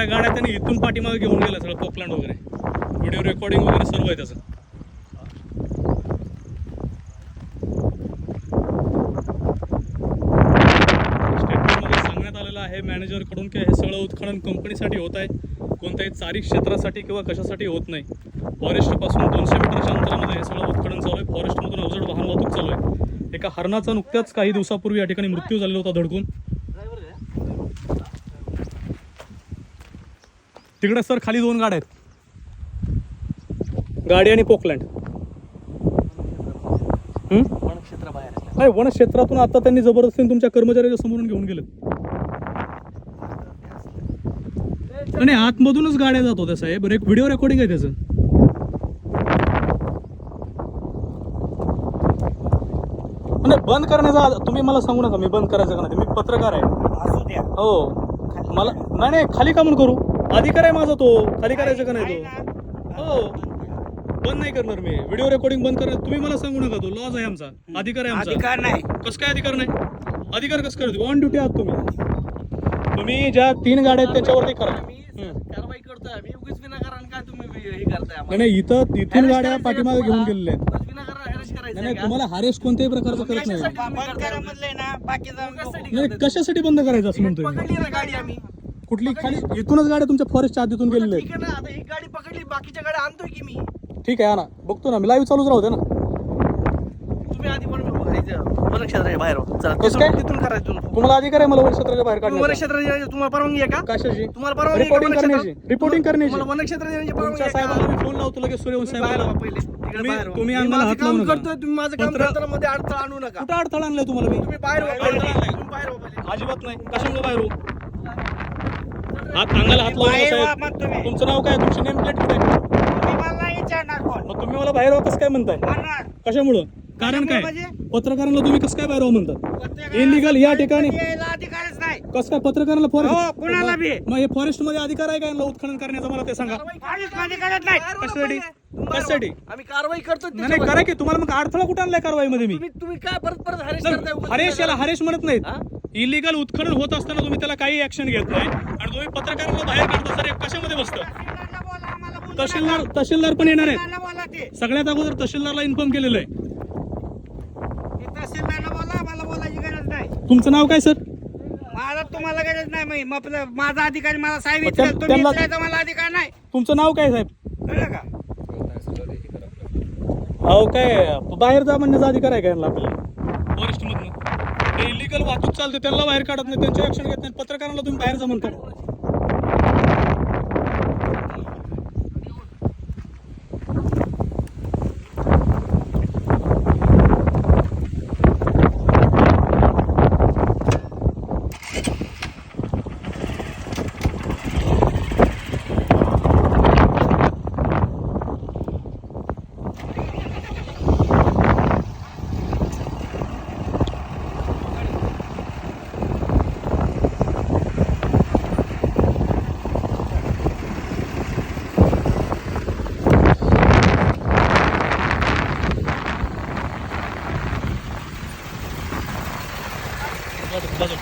सगळ्या गाड्या त्यांनी इथून पाठीमागे घेऊन गेल्या सगळं पोकलँड वगैरे. व्हिडिओ रेकॉर्डिंग वगैरे सर्व आहे त्याचं. स्टेटमेंटमध्ये सांगण्यात आलेलं आहे मॅनेजरकडून की हे सगळं उत्खनन कंपनीसाठी होत आहे. कोणत्याही चारी क्षेत्रासाठी किंवा कशासाठी होत नाही. फॉरेस्टपासून दोनशे मीटरच्या अंतरामध्ये हे सगळं उत्खनन चालू आहे. फॉरेस्टमधून अवजड वाहन वाहतूक चालू आहे. एका हरणाचा नुकत्याच काही दिवसापूर्वी या ठिकाणी मृत्यू झालेला होता धडकून. तिकडे सर खाली दोन गाड्या आहेत. गाडी आणि पोकलँड. नाही वनक्षेत्रातून आता त्यांनी जबरदस्तीने तुमच्या कर्मचाऱ्याच्या समोरून घेऊन गेले आणि आतमधूनच गाड्या जात होत्या साहेब. एक व्हिडिओ रेकॉर्डिंग आहे त्याचं. नाही बंद करण्याचा तुम्ही मला सांगू नका मी बंद करायचं का नाही? मी पत्रकार आहे. हो. मला नाही नाही खाली का म्हणून करू? अधिकार आहे माझा तो. खाली करायचं का नाही तो? हो. बंद नाही करणार मी. व्हिडिओ रेकॉर्डिंग बंद करणार. तुम्ही मला सांगू नका तो. लॉज आहे आमचा. अधिकार आहे आमचा. अधिकार नाही. कसं काय अधिकार नाही? अधिकार कसं करतो ऑन ड्युटी आहात तुम्ही. तुम्ही ज्या तीन गाड्या आहेत त्याच्यावरती करा. कारवाई करतोय. आम्ही उगीच विनाकारण काय तुम्ही हे करताय नाही नाही इथं इथून गाड्या पाठीमागे घेऊन गेलेल्या आहेत. उगाच विनाकारण हॅरेस नाही करायचं नाही तुम्हाला हारेस कोणत्याही प्रकारचं करत नाही. नाही कशासाठी बंद करायचं असं म्हणतोय मी? पकडली ना गाडी आम्ही. कुठली खाली इथूनच गाड्या तुमच्या फॉरेस्टच्या आधीतून गेलेल्या ठीक आहे ना आता ही गाडी पकडली बाकीच्या गाड्या आणतोय की मी आहेत ठीक आहे हा ना बघतो ना मी लाईव्ह चालूच राहू दे ना तुम्ही आधी बाहेर. चला कसं काय? तिथून तिथून करायचं तुम्ही तुम्हाला अधिकार आहे मला वनक्षेत्राच्या बाहेर काढण्याचा तुम्हाला परवानगी आहे का कशाची तुम्हाला परवानगी आहे का रिपोर्टिंग वनक्षेत्रात? करण्याची रिपोर्टिंग करण्याची तुम्हाला वनक्षेत्राच्या परवानगी तुमच्या आहे का? साहेबांना मी फोन लावतो लगेच सूर्यवंश तुम्ही बाहेर साहेबांना व्हा पहिले. तिकडे तुम्ही- बाहेर व्हा. तुम्ही मी अंगाला माझं हात काम लावू नका. करतोय तुम्ही माझं काम पत्र- करताना मध्ये अडथळा आणू नका कुठं अडथळा आणलाय तुम्हाला मी तुम्ही बाहेर व्हा अडथळा पहिले. आणलाय. तुम्ही बाहेर व्हा पहिले. अजिबात नाही कशामुळे बाहेर हो हात अंगाला हात लावू नका साहेब. तुमचं नाव काय? तुमची नेम प्लेट कुठे आहे? मग तुम्ही मला बाहेर व्हा कसं काय म्हणताय? कशामुळं? कारण काय? पत्रकारांना तुम्ही कसं काय बाहेर व्हा म्हणतात? इलिगल या ठिकाणी अधिकारच नाही. कसं काय पत्रकारांना हो, फॉरेस्ट कुणाला बी. मग हे फॉरेस्टमध्ये अधिकार आहे का यांना उत्खनन करण्याचा? मला ते सांगा. कशासाठी? कशासाठी? आम्ही कारवाई करतो नाही नाही करा की. तुम्हाला मग अडथळा कुठं आणलाय कारवाईमध्ये मी? तुम्ही तुम्ही काय परत परत हरेश करताय? उगाच हरेश याला हरेश म्हणत हा? नाहीत इलिगल उत्खनन होत असताना तुम्ही त्याला काही ऍक्शन घेत नाही. तुम्ही पत्रकारांना बाहेर काढता सर हे कशामध्ये बसतं? तहसीलदार तहसीलदार पण येणार आहेत. सगळ्यात अगोदर तहसीलदारला इन्फॉर्म केलेलं आहे. तुमचं नाव काय सर? माझा तुम्हाला गरज नाही माझा अधिकारी मला साहेब मला अधिकार नाही. तुमचं नाव काय साहेब? कळलं का? अहो काय बाहेर जा म्हणण्याचा अधिकार आहे का यांना आपल्याला? फॉरेस्ट मधनं. ते इलिगल वाहतूक चालते त्यांना बाहेर काढत नाही त्यांचे ऍक्शन घेत नाही पत्रकारांना तुम्ही बाहेर जा म्हणता. 좀 도와줘.